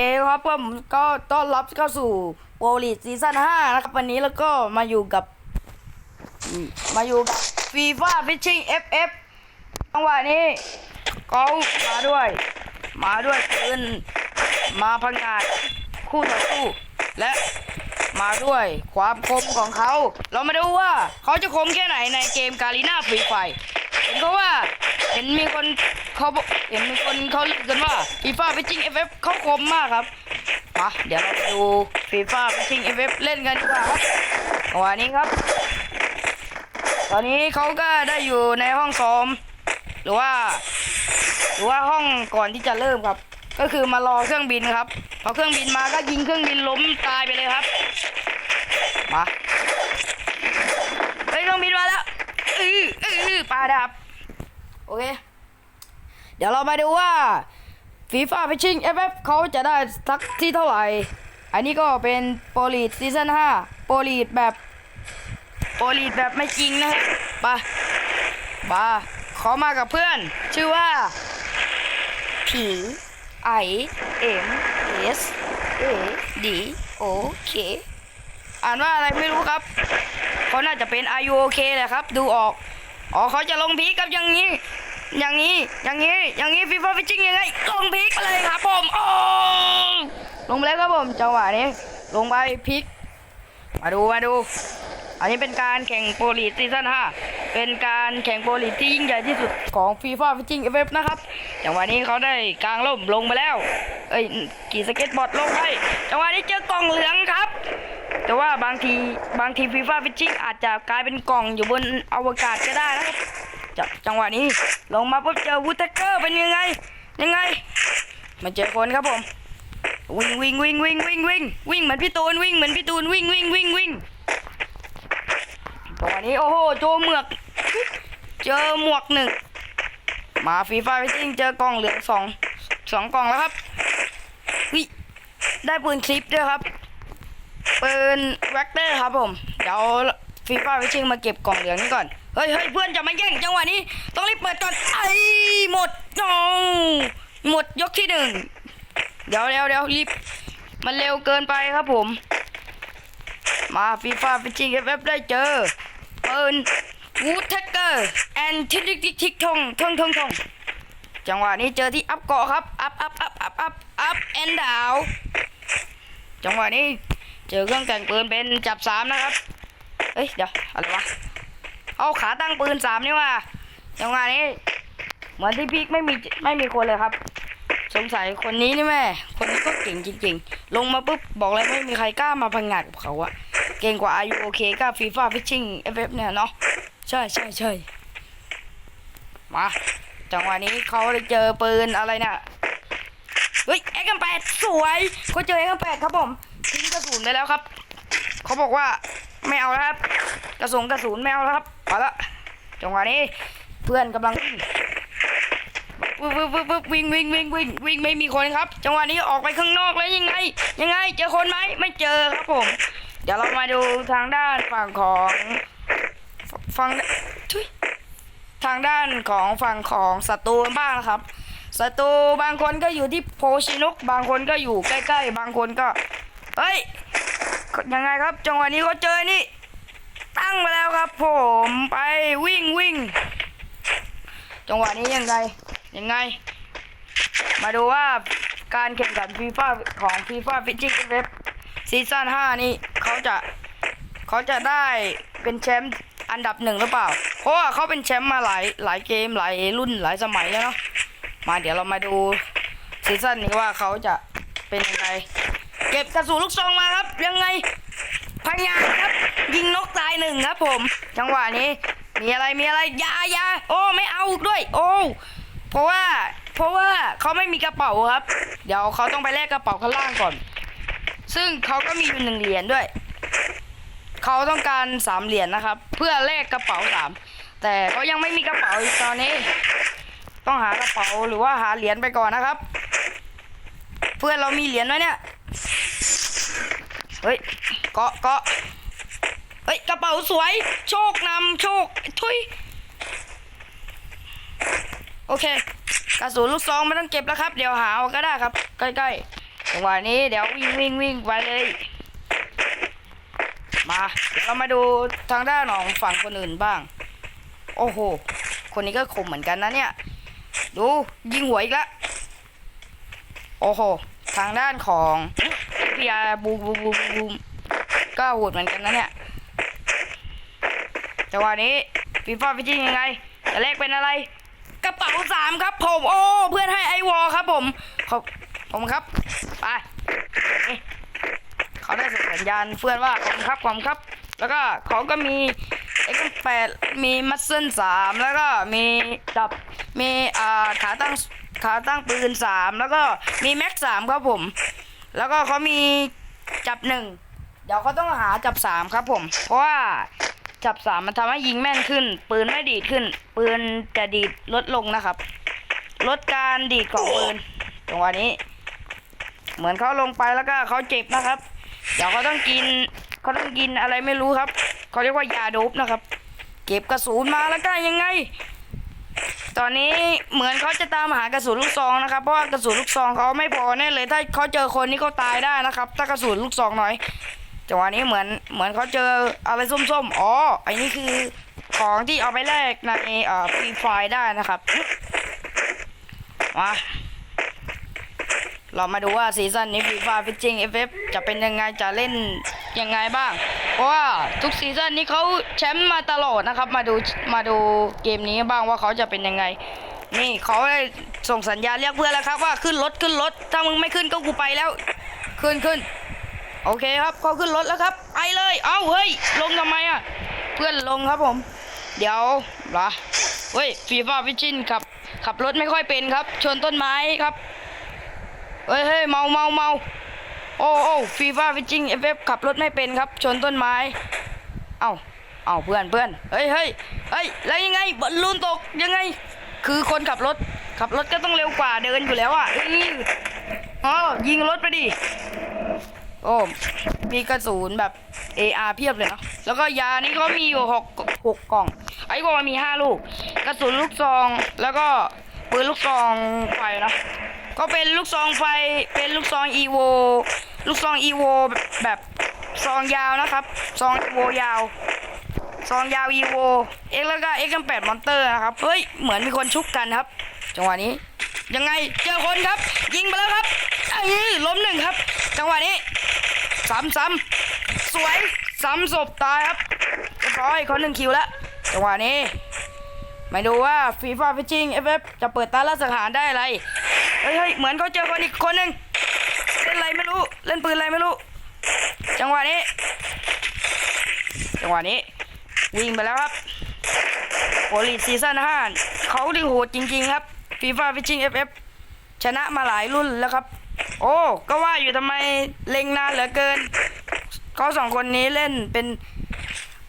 เอครับผมก็ต้อนรับเข้าสู่โปรลีซีซั่น5นะครับ วันนี้แล้วก็มาอยู่กับ มาอยู่กับฟีฟ่าฟิชชิ่ง FF จังหวะนี้เขามาด้วย มาด้วยปืนมาพังงาดคู่ต่อสู้ และมาด้วยความคมของเขา เรามาดูว่าเขาจะคมแค่ไหนในเกมกาลีนาฟรีไฟเห็นเขาว่า เห็นมีคนเขาเห็นมีคนเขาเรียกกันว่าฟีฟ่าฟิชชิ่ง FF เขาคมมากครับมาเดี๋ยวเราไปดูฟีฟ่าฟิชชิ่ง FF เล่นกันดีกว่าครับวันนี้ครับ ตอนนี้เขาก็ได้อยู่ในห้องซ้อม หรือว่า หรือว่าห้องก่อนที่จะเริ่มครับ ก็คือมารอเครื่องบินครับพอเครื่องบินมาก็ยิงเครื่องบินล้มตายไปเลยครับมาเฮ้ยเครื่องบินมาแล้วอืออือปลาดับ โอเค เดี๋ยวเรามาดูว่าฟีฟ่าฟิชชิ่ง FF เขาจะได้สักที่เท่าไหร่ อันนี้ก็เป็นโปรลีดซีซั่น5โปรลีดแบบโปรลีดแบบไม่จริงนะครับไปะบาเขามากับเพื่อน ชื่อว่า ผีไอเอ็มเอสเอดีโอเคอ่านว่าอะไรไม่รู้ครับเขาน่าจะเป็นอายุโอเคแหละครับ ดูออก อ๋อเขาจะลงพีกับอย่างนี้ อย่างนี้ อย่างนี้ อย่างนี้ฟีฟ่าฟิชชิ่งยังไง ลงพีกไปเลยครับผมโอ้ลงไปเลยครับผมจังหวะนี้ ลงไปพีกมาดูมาดู อันนี้เป็นการแข่งโปรลีซีซั่น5 เป็นการแข่งโปรลีดที่ยิ่งใหญ่ที่สุดของฟีฟ่าฟิชชิ่งเอฟนะครับจังหวะนี้เขาได้กลางร่มลงไปแล้ว เอ้ยขี่สเก็ตบอร์ดลงไปจังหวะนี้เจอกล่องเหลืองครับ แต่ว่าบางทีบางทีฟีฟ่าฟิชชิ่งอาจจะกลายเป็นกล่องอยู่บนอวกาศก็ได้นะครับจจังหวะนี้ลงมาปุ๊บเจอวูดเทเกอร์เป็นยังไง ยังไงมาเจอคนครับผมวิ่งวิ่งวิ่งวิ่งวิ่งวิ่งวิ่งเหมือนพี่ตูนวิ่งเหมือนพี่ตูนวิ่งวิ่งวิ่งวิ่งจังหวะนี้โอ้โหเจอหมวก เจอหมวกหนึ่งมาฟีฟ่าฟิชชิ่งเจอกล่องเหลืองสองสองกล่องแล้วครับวิได้ปืนคลิปด้วยครับปืนแว็กเตอร์ครับผมเดี๋ยวฟีฟ่าวิชิงมาเก็บกล่องเหลืองนี่ก่อนเฮ้ยเฮ้ยเพื่อนจะมาแย่งจังหวะนี้ ต้องรีบเปิดก่อนไอ้หมดน้องหมดยกที่หนึ่งเดี๋ยวเดี๋ยวเดี๋ยวรีบมันเร็วเกินไปครับผม มาฟีฟ่าวิชิงเอฟได้เจอปืน วูดแท็กเกอร์แอนทิกทิกทิกทิกทงทงทงทงจังหวะนี้เจอที่อัพเกาะครับ อัพอัพอัพอัพอัพอัพแอนดาว จังหวะนี้เจอเครื่องแต่งปืนเป็นจับสามนะครับ เอ้ยเดี๋ยวอะไรวะ เอาขาตั้งปืนสามนี่ว่าจังหวะนี้ เหมือนที่พีกไม่มีไม่มีคนเลยครับ สงสัยคนนี้นี่แม่ คนนี้ก็เก่งจริงๆ ลงมาปุ๊บบอกเลยไม่มีใครกล้ามาพังงาดกับเขาอะเก่งกว่าอายุโอเคกับฟีฟ่าฟิชชิ่งเอฟเอฟเนี่ยเนาะ ใช่ใช่ใช่มาจังหวะนี้เขาได้เจอปืนอะไรเนะ่ยเฮ้ยเอ็กแปดสวยเขาเจอเอ็กแปดครับผมทิ้งกระสุนไปแล้วครับ เขาบอกว่าไม่เอาแล้วครับ กระสุนกระสุนไม่เอาแล้วครับไปละจังหวะนี้เพื่อนกำลังวิ่งวิ่งวิ่งวิ่งวิ่งวิ่งไม่มีคนครับ จังหวะนี้ออกไปข้างนอกแล้วยังไง ยังไง เจอคนไหมไม่เจอครับผม เดี๋ยวเรามาดูทางด้านฝั่งของ ฝั่งทุยทางด้านของฝั่งของศัตรูบ้างนะครับศัตรูบางคนก็อยู่ที่โพชินุกบางคนก็อยู่ใกล้ ๆ บางคนก็เฮ้ยยังไงครับ จังหวะนี้เขาเจอนี่ ตั้งไปแล้วครับ ผมไปวิ่งวิ่งจังหวะนี้ยังไงยังไง มาดูว่าการแข่งขันฟีฟ่าของฟีฟ่าฟิชชิ่งเว็บซีซั่น5นี่เขาจะเขาจะได้เป็นแชมป์ อันดับหนึ่งหรือเปล่า เพราะว่าเขาเป็นแชมป์มาหลายหลายเกมหลายรุ่นหลายสมัยแล้วเนาะมาเดี๋ยวเรามาดูซีซั่นนี้ว่าเขาจะเป็นยังไง เก็บกระสุนลูกซองมาครับ ยังไงพยายามครับ ยิงนกตายหนึ่งครับผม จังหวะนี้ มีอะไรมีอะไรยายาโอ้ไม่เอาด้วย โอ้เพราะว่าเพราะว่าเขาไม่มีกระเป๋าครับ เดี๋ยวเขาต้องไปแลกกระเป๋าข้างล่างก่อน ซึ่งเขาก็มีอยู่หนึ่งเหรียญด้วย เขาต้องการสามเหรียญนะครับ เพื่อแลกกระเป๋าสามแต่เขายังไม่มีกระเป๋าตอนนี้ ต้องหากระเป๋าหรือว่าหาเหรียญไปก่อนนะครับ เพื่อนเรามีเหรียญไหมเนี่ยเฮ้ยเกาะเกาะเฮ้ยกระเป๋าสวย โชคนำโชคทุยโอเคกระสุนลูกซองไม่ต้องเก็บแล้วครับ เดี๋ยวหาเอาก็ได้ครับ ใกล้ๆจังหวะนี้เดี๋ยววิ่งวิ่งวิ่งไปเลย มาเดี๋ยวเรามาดูทางด้านของฝั่งคนอื่นบ้าง โอ้โห คนนี้ก็คมเหมือนกันนะเนี่ย ดูยิงหัวอีกล้วโอ้โห ทางด้านของพีอาบูมบูมบูมบูมก็โหดเหมือนกันนะเนี่ยจังหวะนี้ฟีฟ่าฟิจิงยังไงจะเลขเป็นอะไร กระเป๋าสามครับผมโอ้เพื่อนให้ไอวอลครับผมขอบผมครับไป เขาได้ส่งสัญญาณเพื่อนว่าขอบคุณครับขอบคุณครับ แล้วก็เขาก็มีเอ็กแปดมีมัสเซิลสามแล้วก็มีจับมีอ่าขาตั้งขาตั้งปืนสามแล้วก็มีแม็กสามครับผม แล้วก็เขามีจับหนึ่งเดี๋ยวเขาต้องหาจับสามครับผม เพราะว่าจับสามมันทำให้ยิงแม่นขึ้น ปืนไม่ดีดขึ้น ปืนจะดีดลดลงนะครับ ลดการดีดของปืนตรงวันนี้ เหมือนเขาลงไปแล้วก็เขาเจ็บนะครับ เดี๋ยวเขาต้องกินเขาต้องกินอะไรไม่รู้ครับเขาเรียกว่ายาโดบนะครับ เก็บกระสุนมาแล้วก็ยังไง ตอนนี้เหมือนเขาจะตามหากระสุนลูกซองนะครับ เพราะว่ากระสุนลูกซองเขาไม่พอแน่เลย ถ้าเขาเจอคนนี่เขาตายได้นะครับ ถ้ากระสุนลูกซองน้อยจังหวะนี้เหมือนเหมือนเขาเจออะไรส้มๆ อ๋อไอ้นี่คือของที่เอาไปแลกในเอ่อฟรีไฟได้นะครับมา เรามาดูว่าซีซั่นนี้ฟีฟ่าฟิชชิงเอฟเอฟจะเป็นยังไงจะเล่นยังไงบ้าง เพราะว่าทุกซีซั่นนี้เขาแชมป์มาตลอดนะครับ มาดูมาดูเกมนี้บ้างว่าเขาจะเป็นยังไง นี่เขาได้ส่งสัญญาณเรียกเพื่อนแล้วครับ ว่าขึ้นรถขึ้นรถถ้ามึงไม่ขึ้นก็กูไปแล้ว ขึ้นขึ้นโอเคครับเขาขึ้นรถแล้วครับไปเลย เอ้าเฮ้ยลงทำไมอะเพื่อนลงครับผม เดี๋ยวเหรอเฮ้ยฟีฟ่าฟิชชินขับขับรถไม่ค่อยเป็นครับ ชนต้นไม้ครับ เฮ้ยเฮ้ยเมาเมาเมาโอ้โอ้ฟีฟ่าฟิชชิงเอฟเอฟขับรถไม่เป็นครับ ชนต้นไม้ เอ้าเอ้าเพื่อนเพื่อนเฮ้ยเฮ้ยเฮ้ยแล้วยังไงบอลลูนตกยังไง คือคนขับรถขับรถก็ต้องเร็วกว่าเดินอยู่แล้วอะอ๋อยิงรถไปดิโอ้มีกระสุนแบบ AR เพียบเลยเนาะแล้วก็ยานี่ก็มีอยู่หกหกกล่อง ไอ้กล่องมีห้าลูก กระสุนลูกซองแล้วก็ปืนลูกซองไฟนะ ก็เป็นลูกซองไฟเป็นลูกซองอีโวลูกซองอีโวแบบซองยาวนะครับซองอีโวยาวซองยาวอีโวเอ็กแล้วก็เอ็กกันแปดมอนเตอร์นะครับเฮ้ยเหมือนมีคนชุบกันครับ จังหวะนี้ ยังไงเจอคนครับ ยิงไปแล้วครับไอ้ยล้มหนึ่งครับ จังหวะนี้ซ้ำซ้ำสวยซ้ำศพตายครับเรียบร้อยคนหนึ่งคิวแล้วจังหวะนี้มาดูว่าฟีฟ่าฟิชชิงเอฟเอฟจะเปิดตาล่าสังหารได้อะไร เฮ้ยเฮ้ยเหมือนเขาเจอคนอีกคนหนึ่งเล่นอะไรไม่รู้ เล่นปืนอะไรไม่รู้ จังหวะนี้ จังหวะนี้ วิ่งไปแล้วครับโอลีซีซั่นห้าเขาดีโหดจริง ๆ ครับฟีฟ่าฟิชชิงเอฟเอฟชนะมาหลายรุ่นแล้วครับ โอ้ ก็ว่าอยู่ทำไมเล็งนานเหลือเกินเขาสองคนนี้เล่นเป็น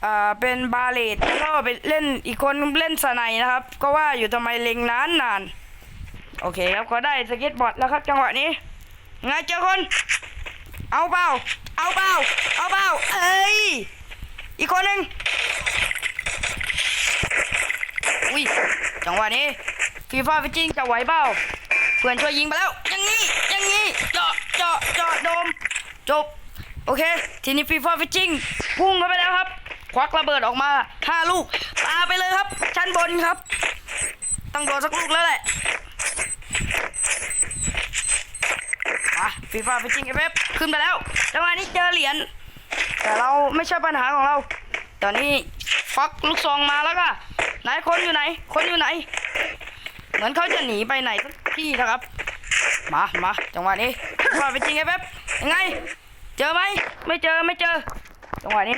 อ่าเป็นบาเลตแล้วก็ไปเล่นอีกคนเล่นสไนนะครับ ก็ว่าอยู่ทำไมเล็งนานนาน โอเคครับก็ได้สเก็ตบอร์ดแล้วครับจังหวะนี้ไงเจอคน เอาเปล่า เอาเปล่า เอาเปล่า เอ้ย อีกคนหนึ่งอุ้ย จังหวะนี้ฟีฟ่าฟิชชิงจะไหวเปล่า เพื่อนช่วยยิงไปแล้ว อย่างนี้ อย่างนี้ เจาะ เจาะ เจาะโดม จบ โอเค ทีนี้ฟีฟ่าฟิชชิงพุ่งเข้าไปแล้วครับ ควักระเบิดออกมาห้าลูกปาไปเลยครับ ชั้นบนครับ ต้องโดนสักลูกแล้วแหละ อะฟีฟ่าฟิชชิงเอฟเอฟขึ้นไปแล้วจังหวะนี้เจอเหรียญแต่เราไม่ใช่ปัญหาของเรา ตอนนี้ฟักลูกซองมาแล้วก็ไหนคนอยู่ไหน คนอยู่ไหน เหมือนเขาจะหนีไปไหนสักที่นะครับ มามาจังหวะนี้ว่าเป็นจริงไอ้แป๊บยังไง เจอไหมไม่เจอไม่เจอจังหวะนี้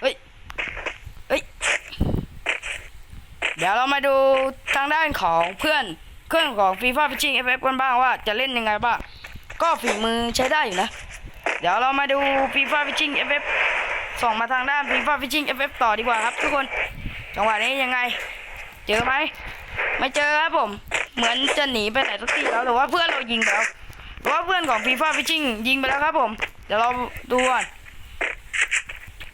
เฮ้ยเฮ้ยเดี๋ยวเรามาดูทางด้านของเพื่อนเพื่อนของฟีฟ่าฟิชิงเอฟเอฟกันบ้างว่าจะเล่นยังไงบ้าง ก็ฝีมือใช้ได้อยู่นะ เดี๋ยวเรามาดูฟีฟ่าฟิชชิงเอฟเอฟส่งมาทางด้านฟีฟ่าฟิชชิงเอฟเอฟต่อดีกว่าครับ ทุกคน จังหวะนี้ยังไง เจอไหม ไม่เจอครับผม เหมือนจะหนีไปไหนสักทีแล้วแต่ว่าเพื่อนเรายิงแล้วแต่ว่าเพื่อนของฟีฟ่าฟิชชิงยิงไปแล้วครับผม เดี๋ยวเราดูก่อน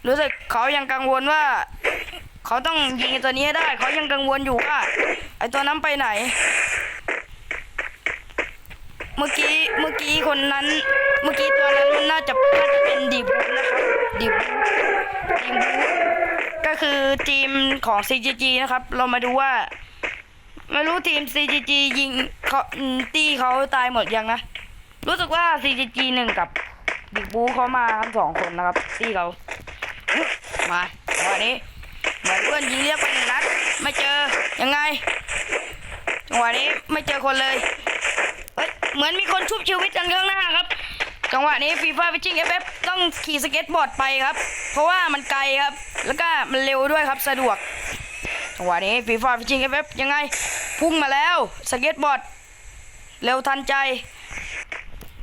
รู้สึกเขายังกังวลว่า เขาต้องยิงตัวนี้ให้ได้ เขายังกังวลอยู่ว่าไอตัวนั้นไปไหน เมื่อกี้เมื่อกี้คนนั้น เมื่อกี้ตัวนั้นมันน่าจะน่าจะเป็นดีบูนะครับดีบูดีบูก็คือทีมของ CGG นะครับ เรามาดูว่า ไม่รู้ทีม CGG ยิงเขาตีเขาตายหมดยังนะ รู้สึกว่า CGG หนึ่งกับบิ๊กบูเขามาทั้งสองคนนะครับตีเขามาจังหวะนี้เหมือนเพื่อนยิงเรียกไปหนึ่งนัดไม่เจอยังไงจังหวะนี้ไม่เจอคนเลย เหมือนมีคนชุบชีวิตกันข้างหน้าครับ จังหวะนี้ฟีฟ่าฟิชชิ่งเอฟต้องขี่สเก็ตบอร์ดไปครับ เพราะว่ามันไกลครับ แล้วก็มันเร็วด้วยครับสะดวก จังหวะนี้ฟีฟ่าฟิชชิ่งเอฟยังไง พุ่งมาแล้วสเก็ตบอร์ด เร็วทันใจ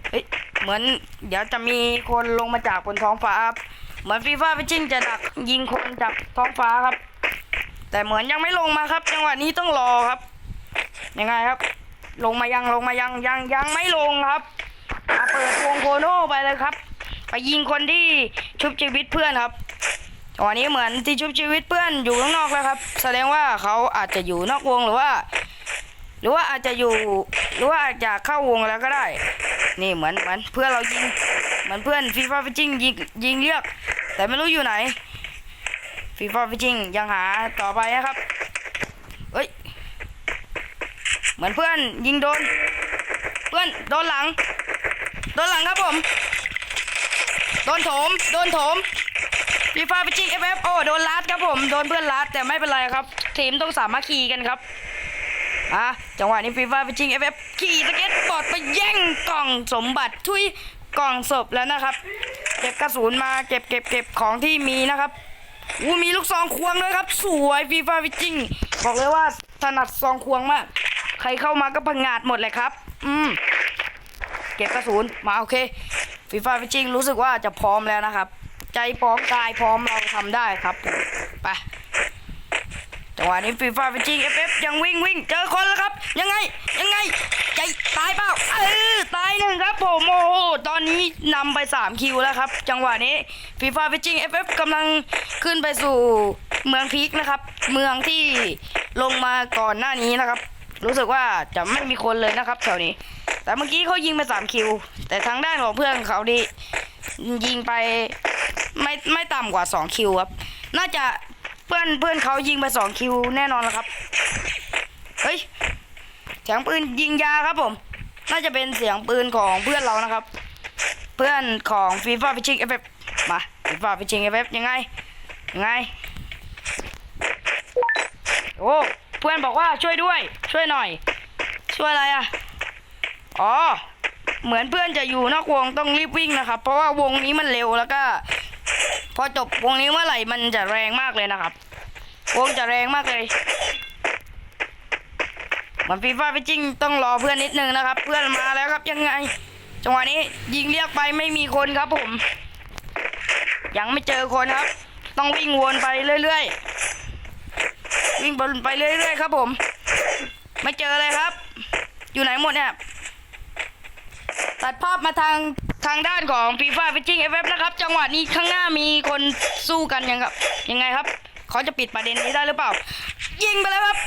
เฮ้ยเหมือนเดี๋ยวจะมีคนลงมาจากบนท้องฟ้าครับเหมือนฟีฟ่าฟิชชิ่งจะดักยิงคนจากท้องฟ้าครับ แต่เหมือนยังไม่ลงมาครับ จังหวะนี้ต้องรอครับยังไงครับ ลงมายังลงมายังยังยังไม่ลงครับอะเปิดวงโคโน่ไปเลยครับไปยิงคนที่ชุบชีวิตเพื่อนครับจังหวะนี้เหมือนที่ชุบชีวิตเพื่อนอยู่ข้างนอกแล้วครับ แสดงว่าเขาอาจจะอยู่นอกวงหรือว่า หรือว่าอาจจะอยู่หรือว่าอาจจะเข้าวงแล้วก็ได้ นี่เหมือนเหมือนเพื่อนเรายิงเหมือนเพื่อนฟีฟ่าฟิชชิงยิงยิงเรียกแต่ไม่รู้อยู่ไหนฟีฟ่าฟิชชิงยังหาต่อไปนะครับ เหมือนเพื่อนยิงโดน เพื่อนโดนหลัง โดนหลังครับผม โดนโถม โดนโถมฟีฟ่าฟิชชิงเอฟเอฟโอ้โดนลัดครับผม โดนเพื่อนลัดแต่ไม่เป็นไรครับ ทีมต้องสามัคคีกันครับอะจังหวะนี้ฟีฟ่าไปชิงเอฟเอฟขี่สเก็ตบอร์ดไปแย่งกล่องสมบัติทุยกล่องศพแล้วนะครับ เก็บกระสุนมาเก็บเก็บเก็บของที่มีนะครับอู้มีลูกซองควงด้วยครับ สวยฟีฟ่าไปชิงบอกเลยว่าถนัดซองควงมาก ใครเข้ามาก็พังงาดหมดเลยครับ อืม เก็บกระสุนมาโอเคฟีฟ่าไปชิงรู้สึกว่าจะพร้อมแล้วนะครับ ใจพร้อมกายพร้อมเราทำได้ครับไปจังหวะนี้ฟีฟ่าฟิชชิงเอฟเอฟยังวิ่งวิ่งเจอคนแล้วครับ ยังไงยังไง ใจตายเปล่าเออตายหนึ่งครับผมโอ้โหตอนนี้นำไป3คิวแล้วครับ จังหวะนี้ฟีฟ่าฟิชชิงเอฟเอฟกำลังขึ้นไปสู่เมืองพีคนะครับ เมืองที่ลงมาก่อนหน้านี้นะครับ รู้สึกว่าจะไม่มีคนเลยนะครับแถวนี้ แต่เมื่อกี้เขายิงไป3คิว แต่ทางด้านของเพื่อนเขาดียิงไปไม่ไม่ต่ำกว่า2คิวครับ น่าจะเพื่อนเพื่อนเขายิงไปสองคิวแน่นอนแล้วครับ เฮ้ยเสียงปืนยิงยาครับผม น่าจะเป็นเสียงปืนของเพื่อนเรานะครับ เพื่อนของฟีฟ่าฟิชชิงเอฟเอฟมาฟีฟ่าฟิชชิงเอฟเอฟยังไงยังไง โอ้ เพื่อนบอกว่าช่วยด้วย ช่วยหน่อย ช่วยอะไรอะอ๋อเหมือนเพื่อนจะอยู่นอกวงต้องรีบวิ่งนะครับ เพราะว่าวงนี้มันเร็วแล้วก็ พอจบวงนี้เมื่อไหร่มันจะแรงมากเลยนะครับ วงจะแรงมากเลยมันฟีฟ่าไปจริงต้องรอเพื่อนนิดนึงนะครับ เพื่อนมาแล้วครับยังไง จังหวะนี้ยิงเรียกไปไม่มีคนครับผม ยังไม่เจอคนครับ ต้องวิ่งวนไปเรื่อยๆ วิ่งวนไปเรื่อยๆครับผม ไม่เจอเลยครับ อยู่ไหนหมดเนี่ย ตัดภาพมาทางทางด้านของฟีฟ่าฟิชชิงเอฟแอฟนะครับ จังหวะนี้ข้างหน้ามีคนสู้กันยังครับ ยังไงครับ เขาจะปิดประเด็นนี้ได้หรือเปล่า ยิงไปแล้วครับ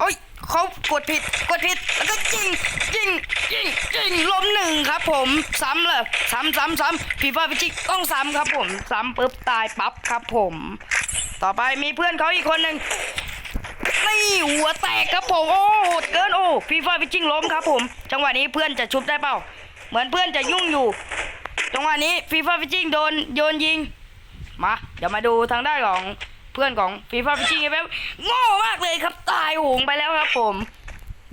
โอ้ยเขากดผิดกดผิดแล้วก็ยิงยิงยิงยิงล้มหนึ่งครับผมซ้ำเลยซ้ำซ้ำซ้ำฟีฟ่าฟิชชิงต้องซ้ำครับผมซ้ำปุ๊บตายปั๊บครับผม ต่อไปมีเพื่อนเขาอีกคนหนึ่ง นี่หัวแตกครับผมโอ้โหดเกินโอ้ฟีฟ่าฟิชชิงล้มครับผม จังหวะนี้เพื่อนจะชุบได้เปล่า เหมือนเพื่อนจะยุ่งอยู่ จังหวะนี้ฟีฟ่าฟิชชิงโดนโยนยิง มาเดี๋ยวมาดูทางด้านของเพื่อนของฟีฟ่าฟิชชิงแบบโง่มากเลยครับตายหงไปแล้วครับผม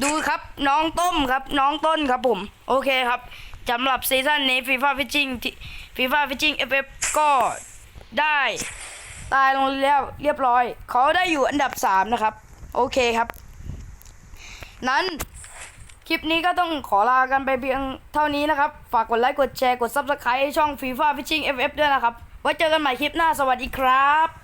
ดูครับน้องต้มครับน้องต้นครับผม โอเคครับสำหรับซีซั่นนี้ฟีฟ่าฟิชชิงฟีฟ่าฟิชชิงเอฟเอฟก็ได้ตายลงแล้วเรียบร้อย เขาได้อยู่อันดับ 3 นะครับ โอเคครับ นั้นคลิปนี้ก็ต้องขอลากันไปเพียงเท่านี้นะครับ ฝากกดไลค์ กดแชร์ กด Subscribe ช่อง FIFA Fishing FF ด้วยนะครับ ไว้เจอกันใหม่คลิปหน้า สวัสดีครับ